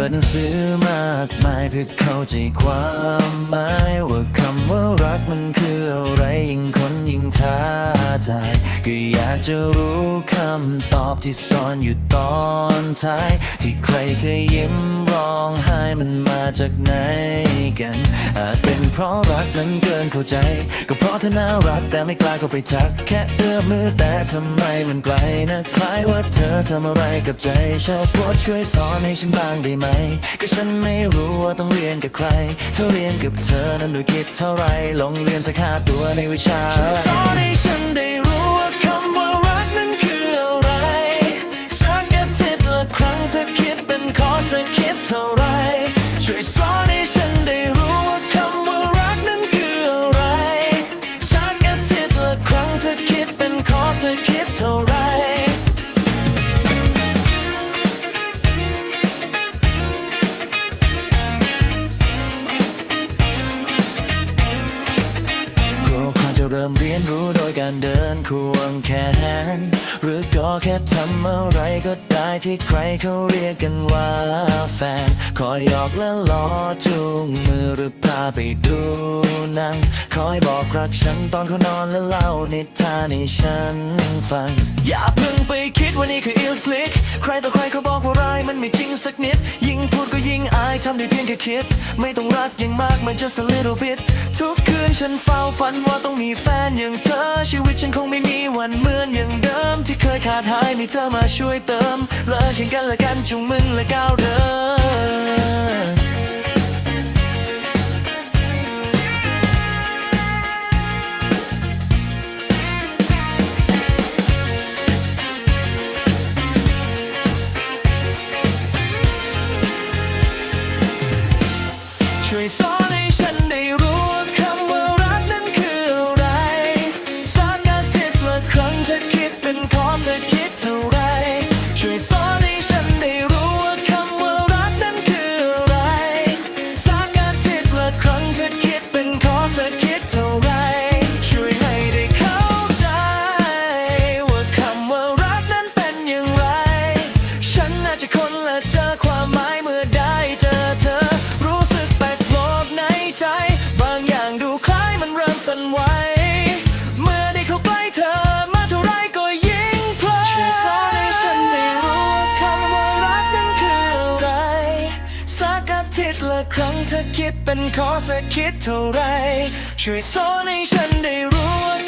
ปิดหนังสือมากมายเพื่อเข้าใจความหมายว่าคำว่ารักมันคืออะไรยิ่งคนยิ่งท้า ทายก็อยากจะรู้คำตอบที่ซ่อนอยู่ตอนท้าย ที่ใครเคยยิ้มร้องไห้มันมาจากไหนกัน อาจเป็นเพราะรักนั้นเกินเข้าใจ ก็เพราะเธอน่ารักแต่ไม่กล้าเข้าไปทัก แค่เอื้อมมือแต่ทำไมมันไกลนะคล้ายว่าเธอทำอะไรกับใจชอบโปรดช่วยสอนให้ฉันบ้างได้ไหม ก็ฉันไม่รู้ว่าต้องเรียนกับใครถ้าเรียนกับเธอนั้นด้วยคิดเท่าไรลงเรียนสักห้าตัวในวิชาช่วยสอนให้ฉันได้ เป็ เริ่มเรียนรู้โดยการเดินควงแขน หรือก็แค่ทำอะไรก็ได้ที่ใครเขาเรียกกันว่าแฟน คอยหยอกและล้อจูงมือหรือพาไปดูหนัง คอยบอกรักฉันตอนเขานอนและเล่านิทานให้ฉันฟัง อย่าเพิ่งไปคิดว่านี่คืออิลสลิกใครต่อใครเขาบอกว่าร้ายมันไม่จริงสักนิด ยิ่งพูดก็ยิ่งอายทำได้เพียงแค่คิด ไม่ต้องรักอย่างมากมัน just a little bit ทุกคืนฉันเฝ้าฝันว่าต้องมีแฟนอย่างเธอ ชีวิตฉันคงไม่มีวันเหมือนอย่างเดิม ที่เคยขาดหายมีเธอมาช่วยเติมเลิกแข่งกันและกันจุงมึงและก้าวเดิน เธอคิดเป็นขอสักคิดเท่าไร ช่วยสอนให้ฉันได้รู้ว่าคำว่า